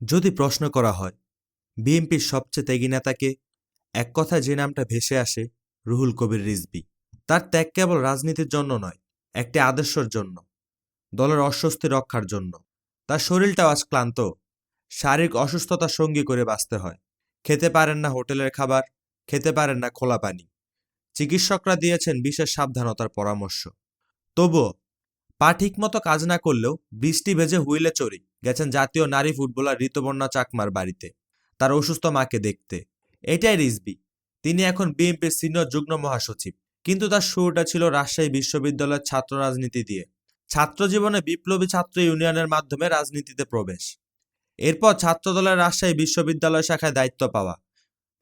যদি প্রশ্ন করা হয়, বিএনপির সবচেয়ে ত্যাগী নেতাকে, এক কথা যে নামটা ভেসে আসে, রুহুল কবির রিজবি তার ত্যাগ কেবল রাজনীতির জন্য নয়, একটি আদর্শের জন্য, দলের অস্বস্তি রক্ষার জন্য। তার শরীরটাও আজ ক্লান্ত, শারীরিক অসুস্থতা সঙ্গী করে বাঁচতে হয়। খেতে পারেন না হোটেলের খাবার, খেতে পারেন না খোলা পানি। চিকিৎসকরা দিয়েছেন বিশেষ সাবধানতার পরামর্শ। তবুও পা ঠিকমতো কাজ না করলেও বৃষ্টি ভেজে হুইলে চড়ি, গেছেন জাতীয় নারী ফুটবলার ঋতুবর্ণা চাকমার বাড়িতে, তার অসুস্থ মাকে দেখতে। এটাই রিজবি, তিনি এখন বিএনপির সিনিয়র যুগ্ম মহাসচিব, কিন্তু তার শুরুটা ছিল রাজশাহী বিশ্ববিদ্যালয়ের ছাত্র রাজনীতি দিয়ে। ছাত্র জীবনে বিপ্লবী ছাত্র ইউনিয়নের মাধ্যমে রাজনীতিতে প্রবেশ। এরপর ছাত্রদলের রাজশাহী বিশ্ববিদ্যালয় শাখায় দায়িত্ব পাওয়া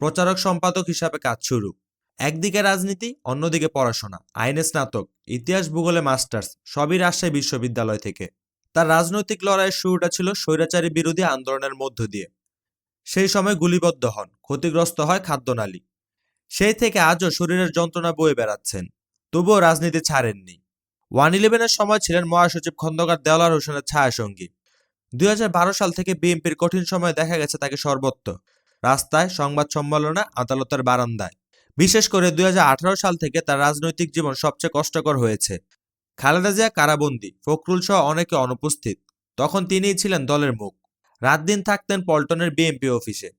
প্রচারক সম্পাদক হিসাবে কাজ শুরু। একদিকে রাজনীতি, অন্যদিকে পড়াশোনা। আইনে স্নাতক, ইতিহাস, ভূগোলে মাস্টার্স, সবই রাজশাহী বিশ্ববিদ্যালয় থেকে। তার রাজনৈতিক লড়াইয়ের শুরুটা ছিল স্বৈরাচারী বিরোধী আন্দোলনের মধ্য দিয়ে। সেই সময় গুলিবদ্ধ হন, ক্ষতিগ্রস্ত হয় খাদ্যনালী সেই থেকে আজও শরীরের যন্ত্রণা বয়ে বেড়াচ্ছেন, তবুও রাজনীতি ছাড়েননি। ওয়ান ইলেভেনের সময় ছিলেন মহাসচিব খন্দকার দেওয়ার হোসেনের ছায়াসঙ্গী। দুই হাজার বারো সাল থেকে বিএনপির কঠিন সময় দেখা গেছে তাকে সর্বত্র। রাস্তায়, সংবাদ সম্মেলনে, আদালতের বারান্দায়। বিশেষ করে দুই হাজার আঠারো সাল থেকে তার রাজনৈতিক জীবন সবচেয়ে কষ্টকর হয়েছে। খালেদা জিয়া কারাবন্দী ফখরুল সহ অনেকে অনুপস্থিত। তখন তিনিই ছিলেন দলের মুখ। রাত দিন থাকতেন পল্টনের বিএমপি অফিসে।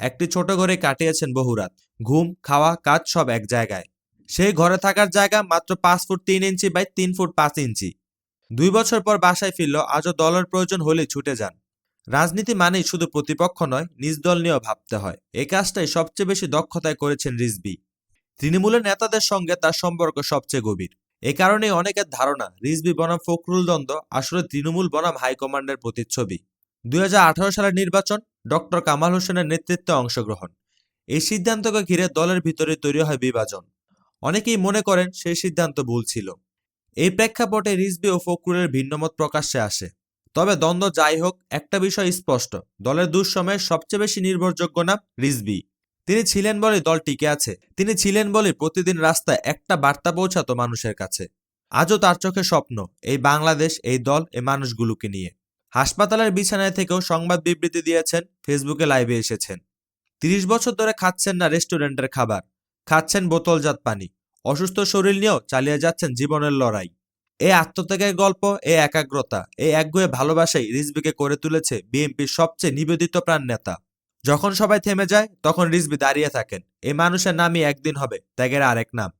একটি ছোট ঘরে কাটিয়েছেন বহুরাত ঘুম, খাওয়া, কাজ সব এক জায়গায়। সেই ঘরে থাকার জায়গা মাত্র পাঁচ ফুট তিন ইঞ্চি বাই তিন ফুট পাঁচ ইঞ্চি। দুই বছর পর বাসায় ফিরল আজও দলের প্রয়োজন হলেই ছুটে যান। রাজনীতি মানেই শুধু প্রতিপক্ষ নয়, নিজ দল নিয়েও ভাবতে হয়। এই কাজটাই সবচেয়ে বেশি দক্ষতায় করেছেন রিজবি তৃণমূলের নেতাদের সঙ্গে তার সম্পর্ক সবচেয়ে গভীর। এ কারণেই অনেকের ধারণা রিজবি বনাম ফখরুল দ্বন্দ্ব আসলে তৃণমূল বনাম হাইকমান্ডের প্রতিচ্ছবি। দুই হাজার আঠারো সালের নির্বাচন ডক্টর কামাল হোসেনের নেতৃত্বে অংশগ্রহণ। এই সিদ্ধান্তকে ঘিরে দলের ভিতরে তৈরি হয় বিভাজন। অনেকেই মনে করেন সেই সিদ্ধান্ত ভুল ছিল। এই প্রেক্ষাপটে রিজবি ও ফখরুলের ভিন্নমত প্রকাশ্যে আসে। তবে দ্বন্দ্ব যাই হোক, একটা বিষয় স্পষ্ট। দলের দুঃসময়ে সবচেয়ে বেশি নির্ভরযোগ্য নাম রিজবি তিনি ছিলেন বলে দল টিকে আছে। তিনি ছিলেন বলে প্রতিদিন রাস্তায় একটা বার্তা পৌঁছাতো মানুষের কাছে। আজও তার চোখে স্বপ্ন, এই বাংলাদেশ, এই দল, এই মানুষগুলোকে নিয়ে। হাসপাতালের বিছানায় থেকেও সংবাদ বিবৃতি দিয়েছেন, ফেসবুকে লাইভে এসেছেন। তিরিশ বছর ধরে খাচ্ছেন না রেস্টুরেন্টের খাবার। খাচ্ছেন বোতলজাত পানি। অসুস্থ শরীর নিয়েও চালিয়ে যাচ্ছেন জীবনের লড়াই। এই আত্মত্যাগের গল্প এই একাগ্রতা এই একগুয়ে ভালোবাসাই রিজবিকে করে তুলেছে বিএনপির সবচেয়ে নিবেদিত প্রাণ নেতা। যখন সবাই থেমে যায়, তখন রিজবি দাঁড়িয়ে থাকেন। এই মানুষের নামই একদিন হবে ত্যাগের আরেক নাম।